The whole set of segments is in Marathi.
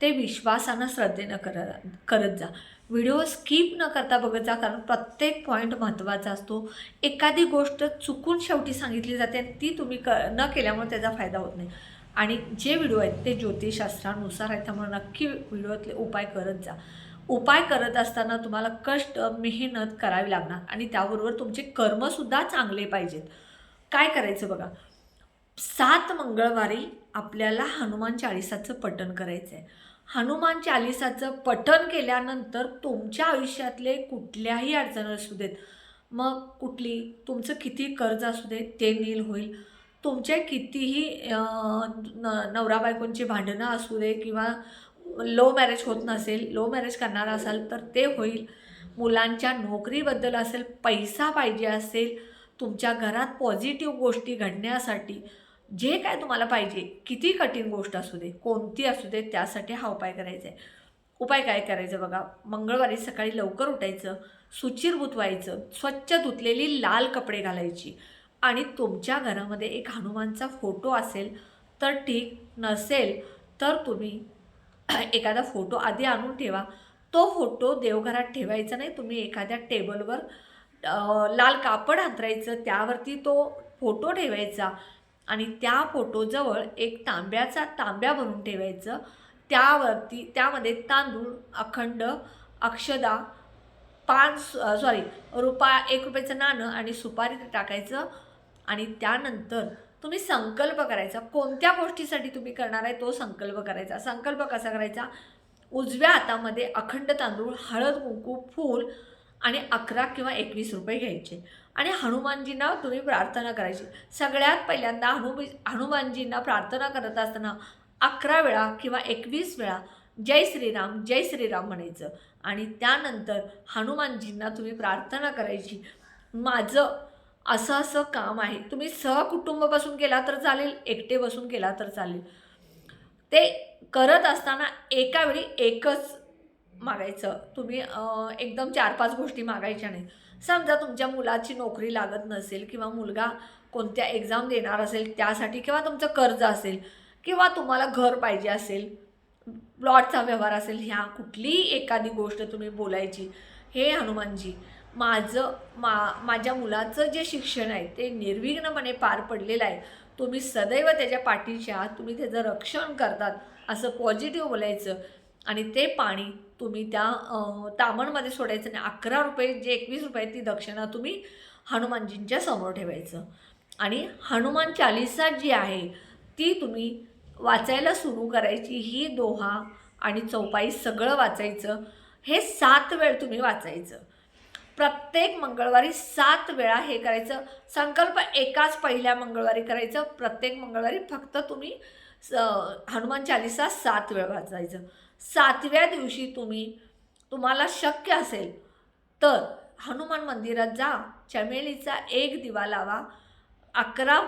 ते विश्वासानं श्रद्धेनं कर करत जा. व्हिडिओ स्किप न करता बघत जा कारण प्रत्येक पॉईंट महत्त्वाचा असतो. एखादी गोष्ट चुकून शेवटी सांगितली जाते आणि ती तुम्ही क न केल्यामुळे त्याचा फायदा होत नाही. आणि जे व्हिडिओ आहेत ते ज्योतिषशास्त्रानुसार आहेत त्यामुळे नक्की व्हिडिओतले उपाय करत जा. उपाय करत असताना तुम्हाला कष्ट मेहनत करावी लागणार आणि त्याबरोबर तुमचे कर्मसुद्धा चांगले पाहिजेत. काय करायचं बघा? सात मंगळवारी आपल्याला हनुमान चाळीसाचं पठण करायचं आहे हनुमान चालिसाचं पठण केल्यानंतर तुमच्या आयुष्यातले कुठल्याही अडचणी असू देत. मग कुठली? तुमचं किती कर्ज असू दे ते नील होईल. तुमचे कितीही न नवरा बायकोंची भांडणं असू दे किंवा लो मॅरेज होत नसेल लो मॅरेज करणार असाल तर ते होईल. मुलांच्या नोकरीबद्दल असेल पैसा पाहिजे असेल तुमच्या घरात पॉझिटिव्ह गोष्टी घडण्यासाठी जे काय तुम्हाला पाहिजे किती कठीण गोष्ट असू दे कोणती असू दे त्यासाठी हा उपाय करायचा आहे उपाय काय करायचं बघा मंगळवारी सकाळी लवकर उठायचं सुचिरभूत व्हायचं स्वच्छ धुतलेली लाल कपडे घालायची. आणि तुमच्या घरामध्ये एक हनुमानचा फोटो असेल तर ठीक नसेल तर तुम्ही एखादा फोटो आधी आणून ठेवा. तो फोटो देवघरात ठेवायचा नाही तुम्ही एखाद्या टेबलवर लाल कापड अंतरायचं त्यावरती तो फोटो ठेवायचा. आणि त्या फोटोजवळ एक तांब्याचा तांब्या भरून ठेवायचं. त्यावरती त्यामध्ये तांदूळ अखंड अक्षदा पान सॉरी रुपा एक रुपयाचं नाणं आणि सुपारी टाकायचं. आणि त्यानंतर तुम्ही संकल्प करायचा. कोणत्या गोष्टीसाठी तुम्ही करणार आहे तो संकल्प करायचा. संकल्प कसा करायचा? उजव्या हातामध्ये अखंड तांदूळ हळद कुंकू फूल आणि अकरा किंवा एकवीस रुपये घ्यायचे. आणि हनुमानजींना तुम्ही प्रार्थना करायची. सगळ्यात पहिल्यांदा हनुमी हनुमानजींना प्रार्थना करत असताना अकरा वेळा किंवा एकवीस वेळा जय श्रीराम जय श्रीराम म्हणायचं. आणि त्यानंतर हनुमानजींना तुम्ही प्रार्थना करायची. माझं असं असं काम आहे. तुम्ही सहकुटुंब बसून केला तर चालेल एकटे बसून केला तर चालेल. ते करत असताना एकावेळी एकच मागायचं. तुम्ही एकदम चार पाच गोष्टी मागायच्या नाही समजा तुमच्या मुलाची नोकरी लागत नसेल किंवा मुलगा कोणत्या एक्झाम देणार असेल त्यासाठी किंवा तुमचं कर्ज असेल किंवा तुम्हाला घर पाहिजे असेल प्लॉटचा व्यवहार असेल ह्या कुठलीही एखादी गोष्ट तुम्ही बोलायची हे हनुमानजी माझं मा माझ्या मुलाचं जे शिक्षण आहे ते निर्विघ्नपणे पार पडलेलं आहे. तुम्ही सदैव त्याच्या पाठीशी आहात तुम्ही त्याचं रक्षण करतात असं पॉझिटिव्ह बोलायचं आणि ते पाणी तुम्ही त्या तामणमध्ये सोडायचं आणि अकरा रुपये जे एकवीस रुपये ती दक्षिणा तुम्ही हनुमानजींच्या समोर ठेवायचं. आणि हनुमान चालिसा जी आहे ती तुम्ही वाचायला सुरू करायची ही दोहा आणि चौपाई सगळं वाचायचं हे सात वेळ तुम्ही वाचायचं. प्रत्येक मंगळवारी सात वेळा हे करायचं. संकल्प एकाच पहिल्या मंगळवारी करायचं. प्रत्येक मंगळवारी फक्त तुम्ही स हनुमान चालिसा सात वेळ वाचायचं. सातव्या दिवशी तुम्ही तुम्हाला शक्य असेल तर हनुमान मंदिरात जा चमेलीचा एक दिवा लावा अकरा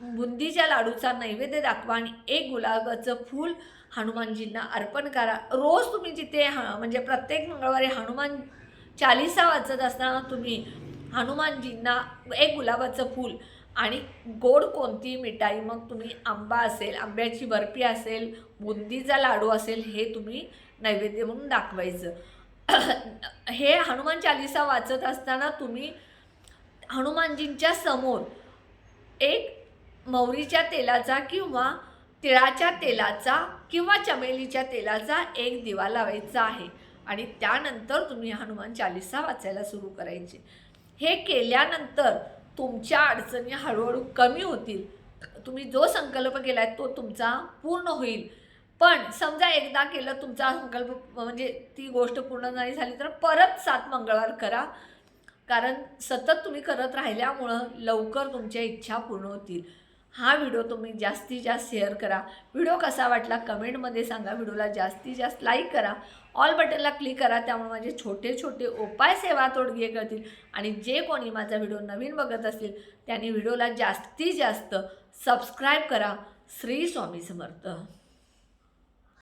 बुंदीच्या लाडूचा नैवेद्य दाखवा आणि एक गुलाबाचं फूल हनुमानजींना अर्पण करा. रोज तुम्ही जिथे ह म्हणजे प्रत्येक मंगळवारी हनुमान चालिसा वाचत असताना तुम्ही हनुमानजींना एक गुलाबाचं फूल आणि गोड कोणती मिठाई मग तुम्ही आंबा असेल आंब्याची बर्फी असेल बुंदीचा लाडू असेल हे तुम्ही नैवेद्य म्हणून दाखवायचं. हे हनुमान चालिसा वाचत असताना तुम्ही हनुमानजींच्या समोर एक मौरीच्या तेलाचा किंवा तिळाच्या तेलाचा किंवा चमेलीच्या तेलाचा एक दिवा लावायचा आहे आणि त्यानंतर तुम्ही हनुमान चालिसा वाचायला सुरू करायचे. हे केल्यानंतर तुमच्या अडचणी हळूहळू कमी होतील. तुम्ही जो संकल्प केला आहे तो तुमचा पूर्ण होईल. पण समजा एकदा केलं तुमचा संकल्प म्हणजे ती गोष्ट पूर्ण नाही झाली तर परत सात मंगळवार करा. कारण सतत तुम्ही करत राहिल्यामुळं लवकर तुमच्या इच्छा पूर्ण होतील. हा व्हिडिओ तुम्ही जास्तीत जास्त शेअर करा. व्हिडिओ कसा वाटला कमेंटमध्ये सांगा. व्हिडिओला जास्तीत जास्त लाईक करा. ऑल बटनला क्लिक करा. त्यामुळे माझे छोटे छोटे उपाय सेवा तोडगे करतील. आणि जे कोणी माझा व्हिडिओ नवीन बघत असतील त्यांनी व्हिडिओला जास्तीत जास्त सबस्क्राईब करा. श्री स्वामी समर्थ.